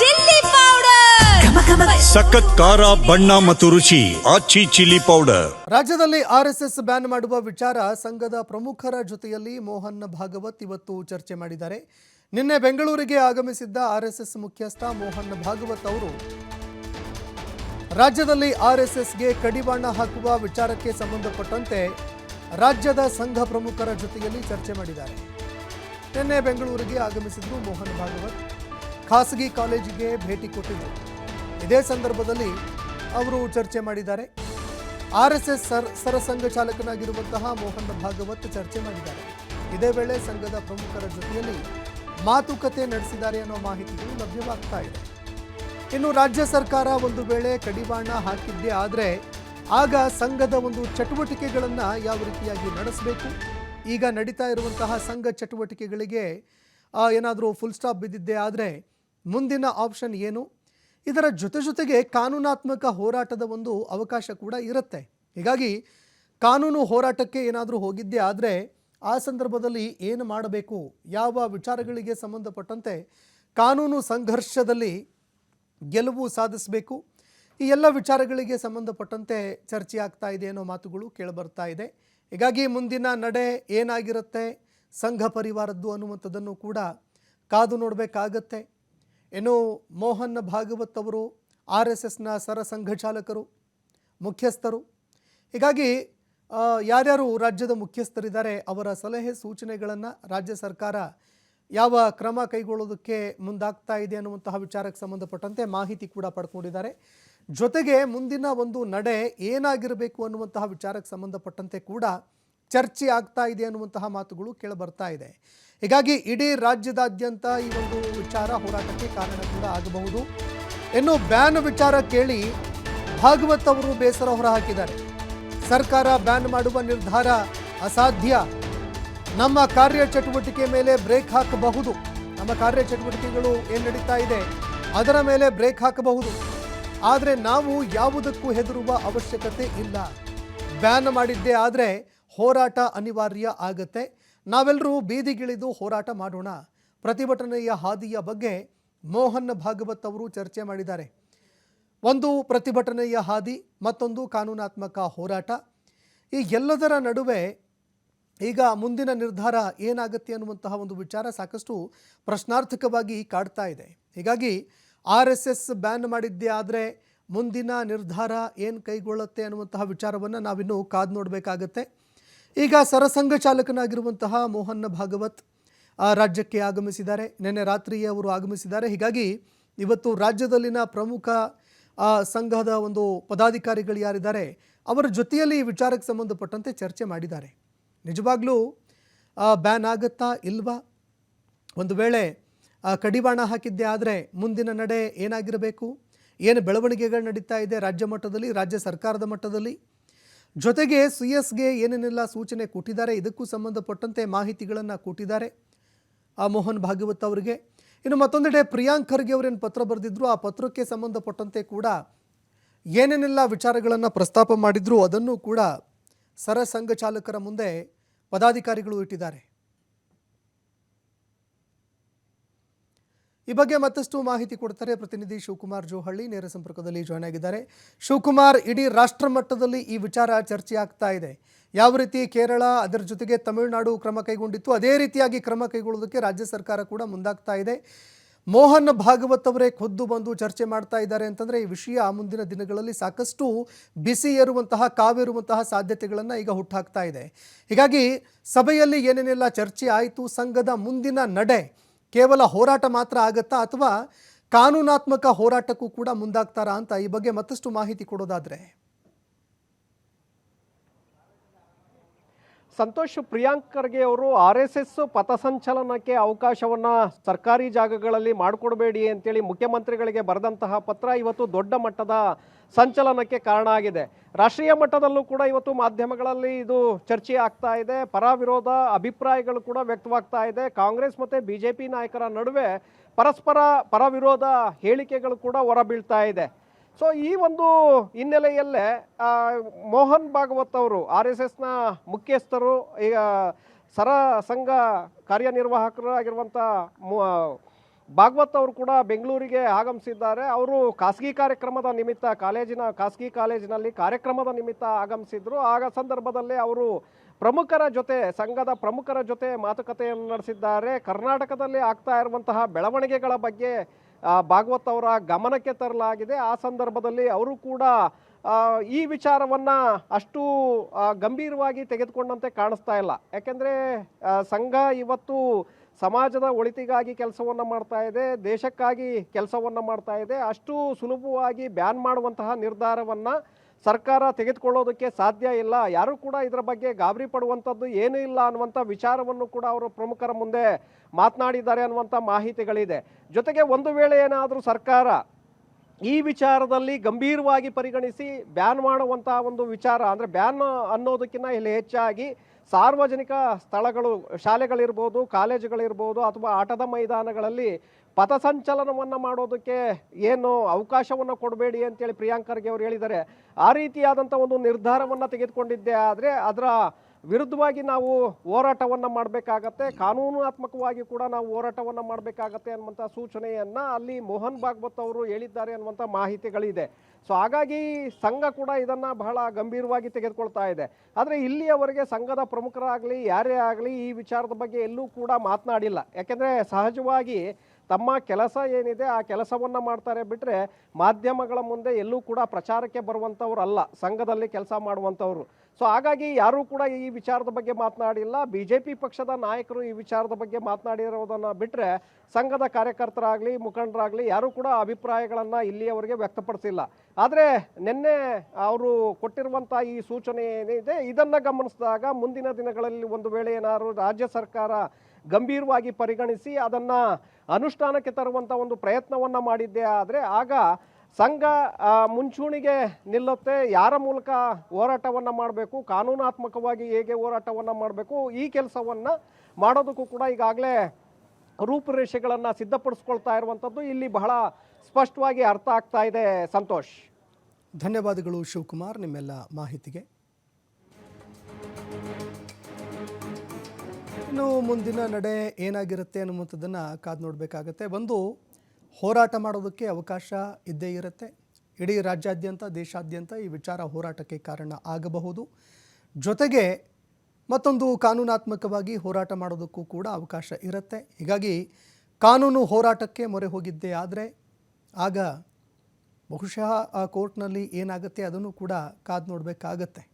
Chilli powder. ಸಖತ್ ಖಾರ ಬಣ್ಣ ಮತ್ತು ರುಚಿ ಆಚಿ ಚಿಲ್ಲಿ ಪೌಡರ್. ರಾಜ್ಯದಲ್ಲಿ ಆರ್ಎಸ್ಎಸ್ ಬ್ಯಾನ್ ಮಾಡುವ ವಿಚಾರ ಸಂಘದ ಪ್ರಮುಖರ ಜೊತೆಯಲ್ಲಿ ಮೋಹನ್ ಭಾಗವತ್ ಇವತ್ತು ಚರ್ಚೆ ಮಾಡಿದ್ದಾರೆ. ನಿನ್ನೆ ಬೆಂಗಳೂರಿಗೆ ಆಗಮಿಸಿದ್ದ ಆರ್ಎಸ್ಎಸ್ ಮುಖ್ಯಸ್ಥ ಮೋಹನ್ ಭಾಗವತ್ ಅವರು ರಾಜ್ಯದಲ್ಲಿ ಆರ್ಎಸ್ಎಸ್ಗೆ ಕಡಿವಾಣ ಹಾಕುವ ವಿಚಾರಕ್ಕೆ ಸಂಬಂಧಪಟ್ಟಂತೆ ರಾಜ್ಯದ ಸಂಘ ಪ್ರಮುಖರ ಜೊತೆಯಲ್ಲಿ ಚರ್ಚೆ ಮಾಡಿದ್ದಾರೆ. ನಿನ್ನೆ ಬೆಂಗಳೂರಿಗೆ ಆಗಮಿಸಿದ್ರು ಮೋಹನ್ ಭಾಗವತ್. ಖಾಸಗಿ ಕಾಲೇಜಿಗೆ ಭೇಟಿ ಕೊಟ್ಟಿದ್ದರು. ಇದೇ ಸಂದರ್ಭದಲ್ಲಿ ಅವರು ಚರ್ಚೆ ಮಾಡಿದ್ದಾರೆ. ಆರ್ ಎಸ್ ಎಸ್ ಸರ್ ಸರಸಂಘ ಚಾಲಕನಾಗಿರುವಂತಹ ಮೋಹನ್ ಭಾಗವತ್ ಚರ್ಚೆ ಮಾಡಿದ್ದಾರೆ. ಇದೇ ವೇಳೆ ಸಂಘದ ಪ್ರಮುಖರ ಜೊತೆಯಲ್ಲಿ ಮಾತುಕತೆ ನಡೆಸಿದ್ದಾರೆ ಅನ್ನೋ ಮಾಹಿತಿಗಳು ಲಭ್ಯವಾಗ್ತಾ ಇದೆ. ಇನ್ನು ರಾಜ್ಯ ಸರ್ಕಾರ ಒಂದು ವೇಳೆ ಕಡಿವಾಣ ಹಾಕಿದ್ದೆ ಆದರೆ ಆಗ ಸಂಘದ ಒಂದು ಚಟುವಟಿಕೆಗಳನ್ನು ಯಾವ ರೀತಿಯಾಗಿ ನಡೆಸಬೇಕು? ಈಗ ನಡೀತಾ ಇರುವಂತಹ ಸಂಘ ಚಟುವಟಿಕೆಗಳಿಗೆ ಏನಾದರೂ ಫುಲ್ ಸ್ಟಾಪ್ ಬಿದ್ದಿದ್ದೆ ಆದರೆ ಮುಂದಿನ ಆಪ್ಷನ್ ಏನು? ಇದರ ಜೊತೆ ಜೊತೆಗೆ ಕಾನೂನಾತ್ಮಕ ಹೋರಾಟದ ಒಂದು ಅವಕಾಶ ಕೂಡ ಇರುತ್ತೆ. ಹೀಗಾಗಿ ಕಾನೂನು ಹೋರಾಟಕ್ಕೆ ಏನಾದರೂ ಹೋಗಿದ್ದೆ ಆದರೆ ಆ ಸಂದರ್ಭದಲ್ಲಿ ಏನು ಮಾಡಬೇಕು? ಯಾವ ವಿಚಾರಗಳಿಗೆ ಸಂಬಂಧಪಟ್ಟಂತೆ ಕಾನೂನು ಸಂಘರ್ಷದಲ್ಲಿ ಗೆಲುವು ಸಾಧಿಸಬೇಕು? ಈ ಎಲ್ಲ ವಿಚಾರಗಳಿಗೆ ಸಂಬಂಧಪಟ್ಟಂತೆ ಚರ್ಚೆ ಆಗ್ತಾ ಇದೆ ಅನ್ನೋ ಮಾತುಗಳು ಕೇಳಿಬರ್ತಾ ಇದೆ. ಹೀಗಾಗಿ ಮುಂದಿನ ನಡೆ ಏನಾಗಿರುತ್ತೆ? ಸಂಘ ಪರಿವಾರದ್ದು ಅನ್ನುವಂಥದ್ದನ್ನು ಕೂಡ ಕಾದು ನೋಡಬೇಕಾಗತ್ತೆ. ಇನ್ನು ಮೋಹನ್ ಭಾಗವತ್ ಅವರು, ಆರ್ ಎಸ್ ಎಸ್ನ ಸರಸಂಘ ಚಾಲಕರು ಮುಖ್ಯಸ್ಥರು. ಹೀಗಾಗಿ ಯಾರ್ಯಾರು ರಾಜ್ಯದ ಮುಖ್ಯಸ್ಥರಿದ್ದಾರೆ, ಅವರ ಸಲಹೆ ಸೂಚನೆಗಳನ್ನು ರಾಜ್ಯ ಸರ್ಕಾರ ಯಾವ ಕ್ರಮ ಕೈಗೊಳ್ಳೋದಕ್ಕೆ ಮುಂದಾಗ್ತಾ ಇದೆ ಅನ್ನುವಂತಹ ವಿಚಾರಕ್ಕೆ ಸಂಬಂಧಪಟ್ಟಂತೆ ಮಾಹಿತಿ ಕೂಡ ಪಡ್ಕೊಂಡಿದ್ದಾರೆ. ಜೊತೆಗೆ ಮುಂದಿನ ಒಂದು ನಡೆ ಏನಾಗಿರಬೇಕು ಅನ್ನುವಂತಹ ವಿಚಾರಕ್ಕೆ ಸಂಬಂಧಪಟ್ಟಂತೆ ಕೂಡ ಚರ್ಚೆ ಆಗ್ತಾ ಇದೆ ಅನ್ನುವಂತಹ ಮಾತುಗಳು ಕೇಳಿಬರ್ತಾ ಇದೆ. ಹೀಗಾಗಿ ಇಡೀ ರಾಜ್ಯದಾದ್ಯಂತ ಈ ಒಂದು ವಿಚಾರ ಹೋರಾಟಕ್ಕೆ ಕಾರಣ ಕೂಡ ಆಗಬಹುದು. ಇನ್ನು ಬ್ಯಾನ್ ವಿಚಾರ ಕೇಳಿ ಭಾಗವತ್ ಅವರು ಬೇಸರ ಹೊರಹಾಕಿದ್ದಾರೆ. ಸರ್ಕಾರ ಬ್ಯಾನ್ ಮಾಡುವ ನಿರ್ಧಾರ ಅಸಾಧ್ಯ. ನಮ್ಮ ಕಾರ್ಯಚಟುವಟಿಕೆ ಮೇಲೆ ಬ್ರೇಕ್ ಹಾಕಬಹುದು. ನಮ್ಮ ಕಾರ್ಯಚಟುವಟಿಕೆಗಳು ಏನು ನಡೀತಾ ಇದೆ ಅದರ ಮೇಲೆ ಬ್ರೇಕ್ ಹಾಕಬಹುದು. ಆದರೆ ನಾವು ಯಾವುದಕ್ಕೂ ಹೆದರುವ ಅವಶ್ಯಕತೆ ಇಲ್ಲ. ಬ್ಯಾನ್ ಮಾಡಿದ್ದೇ ಆದರೆ ಹೋರಾಟ ಅನಿವಾರ್ಯ ಆಗತ್ತೆ. ನಾವೆಲ್ಲರೂ ಬೀದಿಗಿಳಿದು ಹೋರಾಟ ಮಾಡೋಣ. ಪ್ರತಿಭಟನೆಯ ಹಾದಿಯ ಬಗ್ಗೆ ಮೋಹನ್ ಭಾಗವತ್ ಅವರು ಚರ್ಚೆ ಮಾಡಿದ್ದಾರೆ. ಒಂದು ಪ್ರತಿಭಟನೆಯ ಹಾದಿ, ಮತ್ತೊಂದು ಕಾನೂನಾತ್ಮಕ ಹೋರಾಟ. ಈ ಎಲ್ಲದರ ನಡುವೆ ಈಗ ಮುಂದಿನ ನಿರ್ಧಾರ ಏನಾಗುತ್ತೆ ಅನ್ನುವಂತಹ ಒಂದು ವಿಚಾರ ಸಾಕಷ್ಟು ಪ್ರಶ್ನಾರ್ಥಕವಾಗಿ ಕಾಡ್ತಾ ಇದೆ. ಹೀಗಾಗಿ ಆರ್ ಎಸ್ ಎಸ್ ಬ್ಯಾನ್ ಮಾಡಿದ್ದೇ ಆದರೆ ಮುಂದಿನ ನಿರ್ಧಾರ ಏನು ಕೈಗೊಳ್ಳುತ್ತೆ ಅನ್ನುವಂತಹ ವಿಚಾರವನ್ನು ನಾವಿನ್ನೂ ಕಾದು ನೋಡಬೇಕಾಗತ್ತೆ. ಈಗ ಸರಸಂಘ ಚಾಲಕನಾಗಿರುವಂತಹ ಮೋಹನ್ ಭಾಗವತ್ ಆ, ರಾಜ್ಯಕ್ಕೆ ಆಗಮಿಸಿದ್ದಾರೆ. ನಿನ್ನೆ ರಾತ್ರಿಯೇ ಅವರು ಆಗಮಿಸಿದ್ದಾರೆ. ಹೀಗಾಗಿ ಇವತ್ತು ರಾಜ್ಯದಲ್ಲಿನ ಪ್ರಮುಖ ಆ, ಸಂಘದ ಒಂದು ಪದಾಧಿಕಾರಿಗಳು ಯಾರಿದ್ದಾರೆ ಅವರ ಜೊತೆಯಲ್ಲಿ ಈ ವಿಚಾರಕ್ಕೆ ಸಂಬಂಧಪಟ್ಟಂತೆ ಚರ್ಚೆ ಮಾಡಿದ್ದಾರೆ. ನಿಜವಾಗ್ಲೂ ಬ್ಯಾನ್ ಆಗುತ್ತಾ ಇಲ್ವಾ? ಒಂದು ವೇಳೆ ಕಡಿವಾಣ ಹಾಕಿದ್ದೆ ಆದರೆ ಮುಂದಿನ ನಡೆ ಏನಾಗಿರಬೇಕು? ಏನು ಬೆಳವಣಿಗೆಗಳು ನಡೀತಾ ಇದೆ ರಾಜ್ಯ ಮಟ್ಟದಲ್ಲಿ ರಾಜ್ಯ ಸರ್ಕಾರದ ಮಟ್ಟದಲ್ಲಿ? ಜೊತೆಗೆ ಸಿ ಎಸ್ಗೆ ಏನೇನೆಲ್ಲ ಸೂಚನೆ ಕೊಟ್ಟಿದ್ದಾರೆ, ಇದಕ್ಕೂ ಸಂಬಂಧಪಟ್ಟಂತೆ ಮಾಹಿತಿಗಳನ್ನು ಕೊಟ್ಟಿದ್ದಾರೆ ಆ ಮೋಹನ್ ಭಾಗವತ್ ಅವರಿಗೆ. ಇನ್ನು ಮತ್ತೊಂದೆಡೆ ಪ್ರಿಯಾಂಕ್ ಖರ್ಗೆ ಅವರೇನು ಪತ್ರ ಬರೆದಿದ್ರು, ಆ ಪತ್ರಕ್ಕೆ ಸಂಬಂಧಪಟ್ಟಂತೆ ಕೂಡ ಏನೇನೆಲ್ಲ ವಿಚಾರಗಳನ್ನು ಪ್ರಸ್ತಾಪ ಮಾಡಿದ್ರು, ಅದನ್ನು ಕೂಡ ಸರಸಂಘ ಚಾಲಕರ ಮುಂದೆ ಪದಾಧಿಕಾರಿಗಳು ಇಟ್ಟಿದ್ದಾರೆ. ಈ ಬಗ್ಗೆ ಮತ್ತಷ್ಟು ಮಾಹಿತಿ ಕೊಡ್ತಾರೆ ಪ್ರತಿನಿಧಿ ಶಿವಕುಮಾರ್ ಜೋಹಳ್ಳಿ. ನೇರ ಸಂಪರ್ಕದಲ್ಲಿ ಜಾಯ್ನ್ ಆಗಿದ್ದಾರೆ. ಶಿವಕುಮಾರ್, ಇಡೀ ರಾಷ್ಟ್ರ ಮಟ್ಟದಲ್ಲಿ ಈ ವಿಚಾರ ಚರ್ಚೆ ಆಗ್ತಾ ಇದೆ. ಯಾವ ರೀತಿ ಕೇರಳ, ಅದರ ಜೊತೆಗೆ ತಮಿಳುನಾಡು ಕ್ರಮ ಕೈಗೊಂಡಿತ್ತು, ಅದೇ ರೀತಿಯಾಗಿ ಕ್ರಮ ಕೈಗೊಳ್ಳೋದಕ್ಕೆ ರಾಜ್ಯ ಸರ್ಕಾರ ಕೂಡ ಮುಂದಾಗ್ತಾ ಇದೆ. ಮೋಹನ್ ಭಾಗವತ್ ಅವರೇ ಖುದ್ದು ಬಂದು ಚರ್ಚೆ ಮಾಡ್ತಾ ಇದ್ದಾರೆ ಅಂತಂದ್ರೆ, ಈ ವಿಷಯ ಮುಂದಿನ ದಿನಗಳಲ್ಲಿ ಸಾಕಷ್ಟು ಬಿಸಿ ಏರುವಂತಹ, ಕಾವೇರುವಂತಹ ಸಾಧ್ಯತೆಗಳನ್ನು ಈಗ ಹುಟ್ಟಾಕ್ತಾ ಇದೆ. ಹೀಗಾಗಿ ಸಭೆಯಲ್ಲಿ ಏನೇನೆಲ್ಲ ಚರ್ಚೆ ಆಯಿತು, ಸಂಘದ ಮುಂದಿನ ನಡೆ ಕೇವಲ ಹೋರಾಟ ಮಾತ್ರ ಆಗತ್ತಾ ಅಥವಾ ಕಾನೂನಾತ್ಮಕ ಹೋರಾಟಕ್ಕೂ ಕೂಡ ಮುಂದಾಗ್ತಾರಾ ಅಂತ ಈ ಬಗ್ಗೆ ಮತ್ತಷ್ಟು ಮಾಹಿತಿ ಕೊಡೋದಾದ್ರೆ? ಸಂತೋಷ್, ಪ್ರಿಯಾಂಕ್ ಖರ್ಗೆ ಅವರು ಆರ್ ಎಸ್ ಎಸ್ ಪಥಸಂಚಲನಕ್ಕೆ ಅವಕಾಶವನ್ನ ಸರ್ಕಾರಿ ಜಾಗಗಳಲ್ಲಿ ಮಾಡಿಕೊಡಬೇಡಿ ಅಂತೇಳಿ ಮುಖ್ಯಮಂತ್ರಿಗಳಿಗೆ ಬರೆದಂತಹ ಪತ್ರ ಇವತ್ತು ದೊಡ್ಡ ಮಟ್ಟದ ಸಂಚಲನಕ್ಕೆ ಕಾರಣ ಆಗಿದೆ. ರಾಷ್ಟ್ರೀಯ ಮಟ್ಟದಲ್ಲೂ ಕೂಡ ಇವತ್ತು ಮಾಧ್ಯಮಗಳಲ್ಲಿ ಇದು ಚರ್ಚೆ ಆಗ್ತಾ ಇದೆ. ಪರ ವಿರೋಧ ಅಭಿಪ್ರಾಯಗಳು ಕೂಡ ವ್ಯಕ್ತವಾಗ್ತಾ ಇದೆ. ಕಾಂಗ್ರೆಸ್ ಮತ್ತು ಬಿ ಜೆ ಪಿ ನಾಯಕರ ನಡುವೆ ಪರಸ್ಪರ ಪರ ವಿರೋಧ ಹೇಳಿಕೆಗಳು ಕೂಡ ಹೊರಬೀಳ್ತಾ ಇದೆ. ಸೊ ಈ ಒಂದು ಹಿನ್ನೆಲೆಯಲ್ಲೇ ಮೋಹನ್ ಭಾಗವತ್ ಅವರು, ಆರ್ ಎಸ್ ಎಸ್ನ ಮುಖ್ಯಸ್ಥರು, ಈಗ ಸರ ಸಂಘ ಕಾರ್ಯನಿರ್ವಾಹಕರು ಆಗಿರುವಂಥ ಭಾಗವತ್ ಅವರು ಕೂಡ ಬೆಂಗಳೂರಿಗೆ ಆಗಮಿಸಿದ್ದಾರೆ. ಅವರು ಖಾಸಗಿ ಕಾರ್ಯಕ್ರಮದ ನಿಮಿತ್ತ, ಕಾಲೇಜಿನ, ಖಾಸಗಿ ಕಾಲೇಜಿನಲ್ಲಿ ಕಾರ್ಯಕ್ರಮದ ನಿಮಿತ್ತ ಆಗಮಿಸಿದ್ರು. ಆಗ ಸಂದರ್ಭದಲ್ಲಿ ಅವರು ಪ್ರಮುಖರ ಜೊತೆ, ಸಂಘದ ಪ್ರಮುಖರ ಜೊತೆ ಮಾತುಕತೆಯನ್ನು ನಡೆಸಿದ್ದಾರೆ. ಕರ್ನಾಟಕದಲ್ಲಿ ಆಗ್ತಾ ಇರುವಂತಹ ಬೆಳವಣಿಗೆಗಳ ಬಗ್ಗೆ ಭಾಗವತ್ ಅವರ ಗಮನಕ್ಕೆ ತರಲಾಗಿದೆ. ಆ ಸಂದರ್ಭದಲ್ಲಿ ಅವರು ಕೂಡ ಈ ವಿಚಾರವನ್ನು ಅಷ್ಟು ಗಂಭೀರವಾಗಿ ತೆಗೆದುಕೊಂಡಂತೆ ಕಾಣಿಸ್ತಾ ಇಲ್ಲ. ಯಾಕೆಂದರೆ ಸಂಘ ಇವತ್ತು ಸಮಾಜದ ಒಳಿತಿಗಾಗಿ ಕೆಲಸವನ್ನು ಮಾಡ್ತಾ ಇದೆ, ದೇಶಕ್ಕಾಗಿ ಕೆಲಸವನ್ನು ಮಾಡ್ತಾ ಇದೆ, ಅಷ್ಟು ಸುಲಭವಾಗಿ ಬ್ಯಾನ್ ಮಾಡುವಂತಹ ನಿರ್ಧಾರವನ್ನು ಸರ್ಕಾರ ತೆಗೆದುಕೊಳ್ಳೋದಕ್ಕೆ ಸಾಧ್ಯ ಇಲ್ಲ. ಯಾರು ಕೂಡ ಇದರ ಬಗ್ಗೆ ಗಾಬರಿ ಪಡುವಂಥದ್ದು ಏನೂ ಇಲ್ಲ ಅನ್ನುವಂಥ ವಿಚಾರವನ್ನು ಕೂಡ ಅವರು ಪ್ರಮುಖರ ಮುಂದೆ ಮಾತನಾಡಿದ್ದಾರೆ ಅನ್ನುವಂಥ ಮಾಹಿತಿಗಳಿದೆ. ಜೊತೆಗೆ ಒಂದು ವೇಳೆ ಏನಾದರೂ ಸರ್ಕಾರ ಈ ವಿಚಾರದಲ್ಲಿ ಗಂಭೀರವಾಗಿ ಪರಿಗಣಿಸಿ ಬ್ಯಾನ್ ಮಾಡುವಂತಹ ಒಂದು ವಿಚಾರ, ಅಂದರೆ ಬ್ಯಾನ್ ಅನ್ನೋದಕ್ಕಿಂತ ಇಲ್ಲಿ ಹೆಚ್ಚಾಗಿ ಸಾರ್ವಜನಿಕ ಸ್ಥಳಗಳು, ಶಾಲೆಗಳಿರ್ಬೋದು, ಕಾಲೇಜುಗಳಿರ್ಬೋದು ಅಥವಾ ಆಟದ ಮೈದಾನಗಳಲ್ಲಿ ಪಥಸಂಚಲನವನ್ನು ಮಾಡೋದಕ್ಕೆ ಏನು ಅವಕಾಶವನ್ನು ಕೊಡಬೇಡಿ ಅಂತೇಳಿ ಪ್ರಿಯಾಂಕರ್ಗೆ ಅವರು ಹೇಳಿದ್ದಾರೆ. ಆ ರೀತಿಯಾದಂಥ ಒಂದು ನಿರ್ಧಾರವನ್ನು ತೆಗೆದುಕೊಂಡಿದ್ದೆ ಆದರೆ ಅದರ ವಿರುದ್ಧವಾಗಿ ನಾವು ಹೋರಾಟವನ್ನು ಮಾಡಬೇಕಾಗತ್ತೆ, ಕಾನೂನಾತ್ಮಕವಾಗಿ ಕೂಡ ನಾವು ಹೋರಾಟವನ್ನು ಮಾಡಬೇಕಾಗತ್ತೆ ಅನ್ನುವಂಥ ಸೂಚನೆಯನ್ನು ಅಲ್ಲಿ ಮೋಹನ್ ಭಾಗವತ್ ಅವರು ಹೇಳಿದ್ದಾರೆ ಅನ್ನುವಂಥ ಮಾಹಿತಿಗಳಿದೆ. ಸೊ ಹಾಗಾಗಿ ಸಂಘ ಕೂಡ ಇದನ್ನು ಬಹಳ ಗಂಭೀರವಾಗಿ ತೆಗೆದುಕೊಳ್ತಾ ಇದೆ. ಆದರೆ ಇಲ್ಲಿಯವರೆಗೆ ಸಂಘದ ಪ್ರಮುಖರಾಗಲಿ, ಯಾರೇ ಆಗಲಿ ಈ ವಿಚಾರದ ಬಗ್ಗೆ ಎಲ್ಲೂ ಕೂಡ ಮಾತನಾಡಿಲ್ಲ. ಯಾಕೆಂದರೆ ಸಹಜವಾಗಿ ತಮ್ಮ ಕೆಲಸ ಏನಿದೆ ಆ ಕೆಲಸವನ್ನು ಮಾಡ್ತಾರೆ ಬಿಟ್ಟರೆ ಮಾಧ್ಯಮಗಳ ಮುಂದೆ ಎಲ್ಲೂ ಕೂಡ ಪ್ರಚಾರಕ್ಕೆ ಬರುವಂಥವ್ರು ಅಲ್ಲ, ಸಂಘದಲ್ಲಿ ಕೆಲಸ ಮಾಡುವಂಥವ್ರು. ಸೊ ಹಾಗಾಗಿ ಯಾರೂ ಕೂಡ ಈ ವಿಚಾರದ ಬಗ್ಗೆ ಮಾತನಾಡಿಲ್ಲ. ಬಿ ಜೆ ಪಿ ಪಕ್ಷದ ನಾಯಕರು ಈ ವಿಚಾರದ ಬಗ್ಗೆ ಮಾತನಾಡಿರೋದನ್ನು ಬಿಟ್ಟರೆ ಸಂಘದ ಕಾರ್ಯಕರ್ತರಾಗಲಿ, ಮುಖಂಡರಾಗಲಿ ಯಾರೂ ಕೂಡ ಅಭಿಪ್ರಾಯಗಳನ್ನು ಇಲ್ಲಿಯವರೆಗೆ ವ್ಯಕ್ತಪಡಿಸಿಲ್ಲ. ಆದರೆ ನಿನ್ನೆ ಅವರು ಕೊಟ್ಟಿರುವಂಥ ಈ ಸೂಚನೆ ಏನಿದೆ, ಇದನ್ನು ಗಮನಿಸಿದಾಗ ಮುಂದಿನ ದಿನಗಳಲ್ಲಿ ಒಂದು ವೇಳೆ ಏನಾದರೂ ರಾಜ್ಯ ಸರ್ಕಾರ ಗಂಭೀರವಾಗಿ ಪರಿಗಣಿಸಿ ಅದನ್ನು ಅನುಷ್ಠಾನಕ್ಕೆ ತರುವಂಥ ಒಂದು ಪ್ರಯತ್ನವನ್ನು ಮಾಡಿದ್ದೆ. ಆದರೆ ಆಗ ಸಂಘ ಮುಂಚೂಣಿಗೆ ನಿಲ್ಲುತ್ತೆ. ಯಾರ ಮೂಲಕ ಹೋರಾಟವನ್ನು ಮಾಡಬೇಕು? ಕಾನೂನಾತ್ಮಕವಾಗಿ ಹೇಗೆ ಹೋರಾಟವನ್ನು ಮಾಡಬೇಕು? ಈ ಕೆಲಸವನ್ನು ಮಾಡೋದಕ್ಕೂ ಕೂಡ ಈಗಾಗಲೇ ರೂಪುರೇಷೆಗಳನ್ನು ಸಿದ್ಧಪಡಿಸ್ಕೊಳ್ತಾ ಇರುವಂಥದ್ದು ಇಲ್ಲಿ ಬಹಳ ಸ್ಪಷ್ಟವಾಗಿ ಅರ್ಥ ಆಗ್ತಾ ಇದೆ. ಸಂತೋಷ್. ಧನ್ಯವಾದಗಳು ಶಿವಕುಮಾರ್, ನಿಮ್ಮೆಲ್ಲ ಮಾಹಿತಿಗೆ. ಇನ್ನು ಮುಂದಿನ ನಡೆ ಏನಾಗಿರುತ್ತೆ ಅನ್ನುವಂಥದ್ದನ್ನು ಕಾದು ನೋಡಬೇಕಾಗತ್ತೆ. ಒಂದು ಹೋರಾಟ ಮಾಡೋದಕ್ಕೆ ಅವಕಾಶ ಇದ್ದೇ ಇರುತ್ತೆ. ಇಡೀ ರಾಜ್ಯಾದ್ಯಂತ, ದೇಶಾದ್ಯಂತ ಈ ವಿಚಾರ ಹೋರಾಟಕ್ಕೆ ಕಾರಣ ಆಗಬಹುದು. ಜೊತೆಗೆ ಮತ್ತೊಂದು ಕಾನೂನಾತ್ಮಕವಾಗಿ ಹೋರಾಟ ಮಾಡೋದಕ್ಕೂ ಕೂಡ ಅವಕಾಶ ಇರುತ್ತೆ. ಹೀಗಾಗಿ ಕಾನೂನು ಹೋರಾಟಕ್ಕೆ ಮೊರೆ ಹೋಗಿದ್ದೇ ಆದರೆ ಆಗ ಬಹುಶಃ ಆ ಕೋರ್ಟ್ನಲ್ಲಿ ಏನಾಗುತ್ತೆ ಅದನ್ನು ಕೂಡ ಕಾದು ನೋಡಬೇಕಾಗತ್ತೆ.